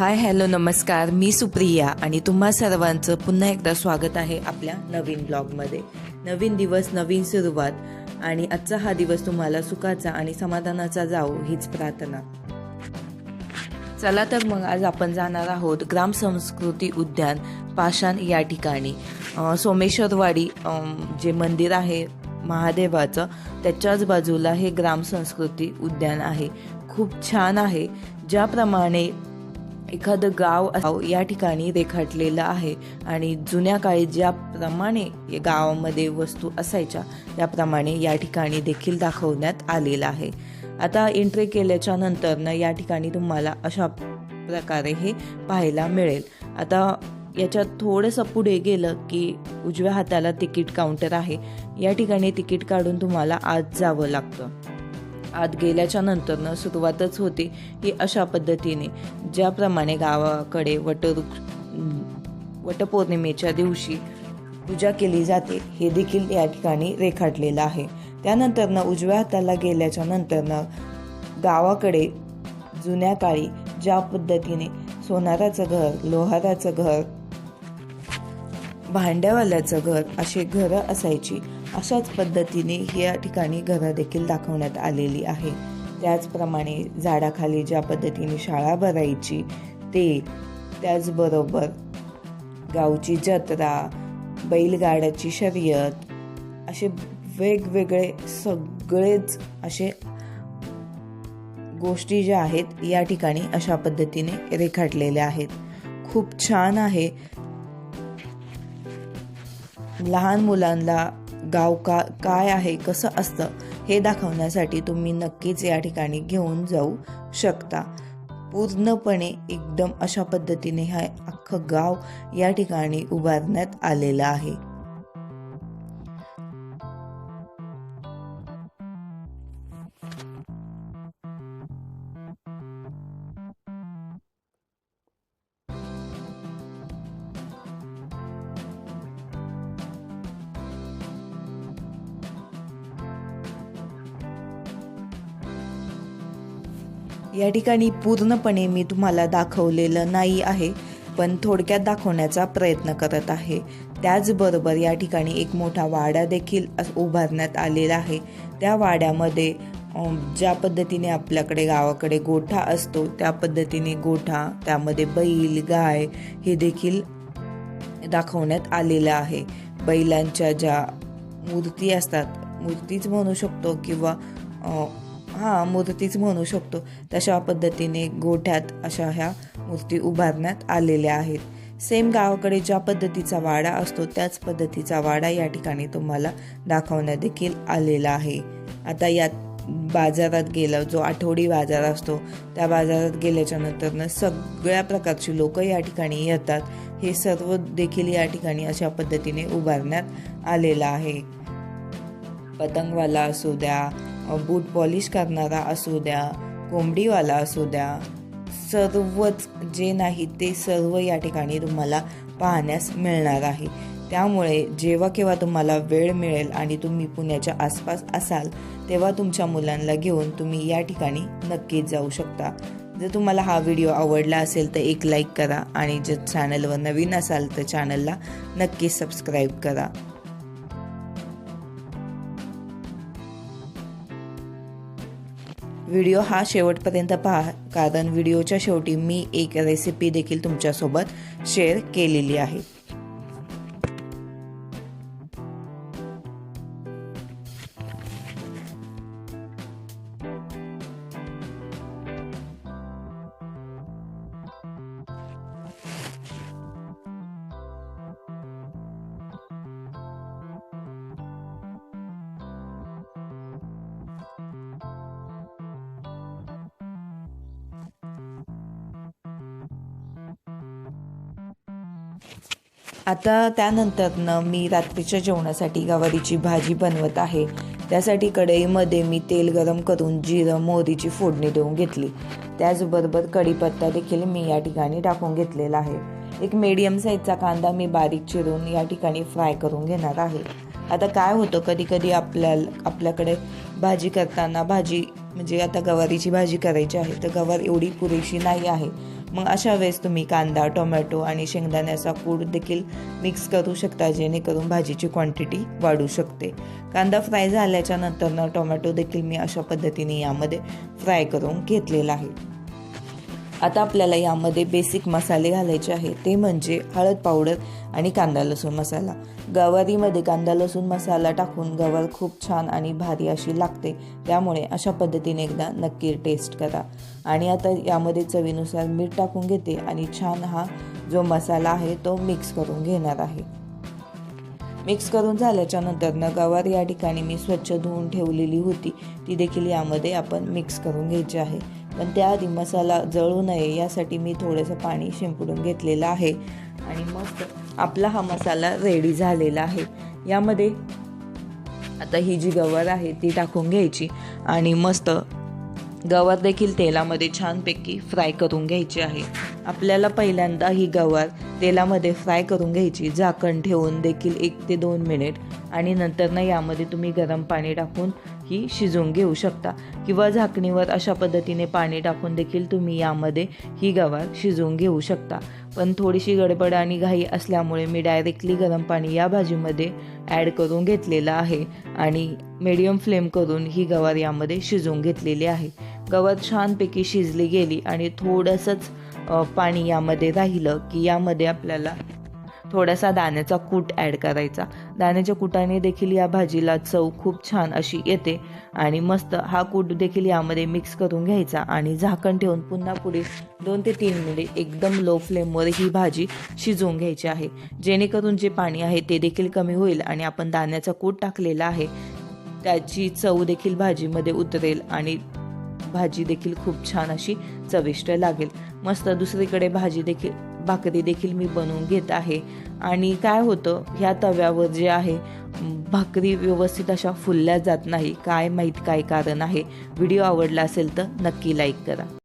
Hi hello नमस्कार. मी सुप्रिया आणि तुम्हा सर्वांचं पुन्हा एकदा स्वागत आहे आपल्या नवीन ब्लॉगमध्ये. नवीन दिवस नवीन सुरुवात आणि आजचा हा दिवस तुम्हाला सुखाचा आणि समाधानाचा जावो हीच प्रार्थना. चला तर मग आज आपण जाणार आहोत ग्राम संस्कृती उद्यान पाषाण या ठिकाणी. सोमेश्वरवाडी जे मंदिर आहे महादेवाचं त्याच्याच बाजूला हे ग्राम संस्कृती उद्यान आहे. खूप छान आहे. ज्याप्रमाणे एखादं गाव या ठिकाणी रेखाटलेलं आहे. आणि जुन्या काळी ज्याप्रमाणे गावामध्ये वस्तू असायच्या त्याप्रमाणे या ठिकाणी देखील दाखवण्यात आलेलं आहे. आता एंट्री केल्याच्यानंतर ना या ठिकाणी तुम्हाला अशा प्रकारे हे पाहायला मिळेल. आता याच्यात थोडंसं पुढे गेलं की उजव्या हाताला तिकीट काउंटर आहे. या ठिकाणी तिकीट काढून तुम्हाला आत जावं लागतं. आत गेल्याच्या नंतरनं सुरुवातच होते ही अशा पद्धतीने. ज्याप्रमाणे गावाकडे वटवृक्ष वटपौर्णिमेच्या दिवशी पूजा केली जाते हे देखील या ठिकाणी रेखाटलेलं आहे. त्यानंतरनं उजव्या हाताला गेल्याच्या नंतरनं गावाकडे जुन्या काळी ज्या पद्धतीने सोनाराचं घर लोहाराचं घर भांड्यावाल्याचं घर असे घरं असायची. अशाच पद्धतीने या ठिकाणी घरं देखील दाखवण्यात आलेली आहे. त्याचप्रमाणे झाडाखाली ज्या पद्धतीने शाळा भरायची ते त्याचबरोबर गावची जत्रा बैलगाड्याची शर्यत असे वेगवेगळे सगळेच असे गोष्टी ज्या आहेत या ठिकाणी अशा पद्धतीने रेखाटलेल्या आहेत. खूप छान आहे लहान मुलांना गाव का काय आहे कसं असतं हे दाखवण्यासाठी तुम्ही नक्कीच या ठिकाणी घेऊन जाऊ शकता. पूर्णपणे एकदम अशा पद्धतीने हा अख्खं गाव या ठिकाणी उभारण्यात आलेलं आहे. या ठिकाणी पूर्णपणे मी तुम्हाला दाखवलेलं नाही आहे पण थोडक्यात दाखवण्याचा प्रयत्न करत आहे. त्याचबरोबर या ठिकाणी एक मोठा वाडा देखील उभारण्यात आलेला आहे. त्या वाड्यामध्ये ज्या पद्धतीने आपल्याकडे गावाकडे गोठा असतो त्या पद्धतीने गोठा त्यामध्ये बैल गाय हे देखील दाखवण्यात आलेलं आहे. बैलांच्या ज्या मूर्ती असतात मूर्तीच म्हणू शकतो किंवा हा मूर्तीच म्हणू शकतो. तशा पद्धतीने गोठ्यात अशा ह्या मूर्ती उभारण्यात आलेल्या आहेत. सेम गावाकडे ज्या पद्धतीचा वाडा असतो त्याच पद्धतीचा वाडा या ठिकाणी तुम्हाला दाखवण्यात देखील आलेला आहे. आता यात बाजारात गेलं जो आठवडी बाजार असतो त्या बाजारात गेल्याच्या नंतरनं सगळ्या प्रकारची लोक या ठिकाणी येतात. हे सर्व देखील या ठिकाणी अशा पद्धतीने उभारण्यात आलेलं आहे. पतंगवाला असू द्या बूट पॉलिश करणारा असू द्या कोंबडीवाला असू द्या सर्वच जे नाही ते सर्व या ठिकाणी तुम्हाला पाहण्यास मिळणार आहे. त्यामुळे जेव्हा केव्हा तुम्हाला वेळ मिळेल आणि तुम्ही पुण्याच्या आसपास असाल तेव्हा तुमच्या मुलांना घेऊन तुम्ही या ठिकाणी नक्कीच जाऊ शकता. जर तुम्हाला हा व्हिडिओ आवडला असेल तर एक लाईक करा आणि जर चॅनलवर नवीन असाल तर चॅनलला नक्कीच सबस्क्राईब करा. व्हिडिओ हा शेवटपर्यंत पहा कारण व्हिडिओच्या शेवटी मी एक रेसिपी देखील तुमच्यासोबत शेअर केलेली आहे. आता त्यानंतरनं मी रात्रीच्या जेवणासाठी गवारीची भाजी बनवत आहे. त्यासाठी कढईमध्ये मी तेल गरम करून जिरं मोहरीची फोडणी देऊन घेतली. त्याचबरोबर कढीपत्ता देखील मी या ठिकाणी टाकून घेतलेला आहे. एक मीडियम साईजचा कांदा मी बारीक चिरून या ठिकाणी फ्राय करून घेणार आहे. आता काय होतं? कधी कधी आपल्या आपल्याकडे भाजी करताना भाजी म्हणजे आता गवारीची भाजी करायची आहे तर गवार एवढी पुरेशी नाही आहे. मग अशा वेळेस तुम्ही कांदा टोमॅटो आणि शेंगदाण्याचा कूड देखील मिक्स करू शकता जेणेकरून भाजीची क्वांटिटी वाढू शकते. कांदा फ्राय झाल्याच्या नंतरनं टोमॅटो देखील मी अशा पद्धतीने यामध्ये फ्राय करून घेतलेला आहे. आता आपल्याला यामध्ये बेसिक मसाले घालायचे आहे ते म्हणजे हळद पावडर आणि कांदा लसूण मसाला. गवारीमध्ये कांदा लसूण मसाला टाकून गवार खूप छान आणि भारी अशी लागते. त्यामुळे अशा पद्धतीने एकदा नक्की टेस्ट करा. आणि आता यामध्ये चवीनुसार मीठ टाकून घेते आणि छान हा जो मसाला आहे तो मिक्स करून घेणार आहे. मिक्स करून झाल्याच्या नंतरनं गवार या ठिकाणी मी स्वच्छ धुवून ठेवलेली होती. ती देखील यामध्ये आपण मिक्स करून घ्यायची आहे. पण त्याआधी मसाला जळू नये यासाठी मी थोडंसं पाणी शिंपडून घेतलेलं आहे. आणि मस्त आपला हा मसाला रेडी झालेला आहे. यामध्ये आता ही जी गवर आहे ती टाकून घ्यायची आणि मस्त गवार देखील तेलामध्ये छानपैकी फ्राय करून घ्यायची आहे. आपल्याला पहिल्यांदा ही गवार तेलामध्ये फ्राय करून घ्यायची झाकण ठेवून देखील एक ते दोन मिनिट आणि नंतर ना यामध्ये तुम्ही गरम पाणी टाकून ही शिजवून घेऊ शकता. किंवा झाकणीवर अशा पद्धतीने पाणी टाकून देखील तुम्ही यामध्ये ही गवार शिजवून घेऊ शकता. पण थोडीशी गडबड आणि घाई असल्यामुळे मी डायरेक्टली गरम पाणी या भाजीमध्ये ॲड करून घेतलेलं आहे आणि मीडियम फ्लेम करून ही गवार यामध्ये शिजवून घेतलेली आहे. गवार छानपैकी शिजली गेली आणि थोडंसंच पाणी यामध्ये राहिलं की यामध्ये आपल्याला थोडासा दाण्याचा कूट ॲड करायचा. दाण्याच्या कुटाने देखील या भाजीला चव खूप छान अशी येते. आणि मस्त हा कूट देखील यामध्ये मिक्स करून घ्यायचा आणि झाकण ठेवून पुन्हा पुढे दोन ते तीन मिनिट एकदम लो फ्लेमवर ही भाजी शिजवून घ्यायची आहे. जेणेकरून जे पाणी आहे ते देखील कमी होईल आणि आपण दाण्याचा कूट टाकलेला आहे. त्याची चव देखील भाजीमध्ये उतरेल आणि भाजी देखील खूप छान अशी चविष्ट लागेल. मस्त दुसरीकडे भाजी देखील भाकरी देखील मी बनवून घेत आहे. आणि काय होतं ह्या तव्यावर जे आहे भाकरी व्यवस्थित अशा फुलल्या जात नाही. काय माहीत काय कारण आहे. व्हिडिओ आवडला असेल तर नक्की लाईक करा.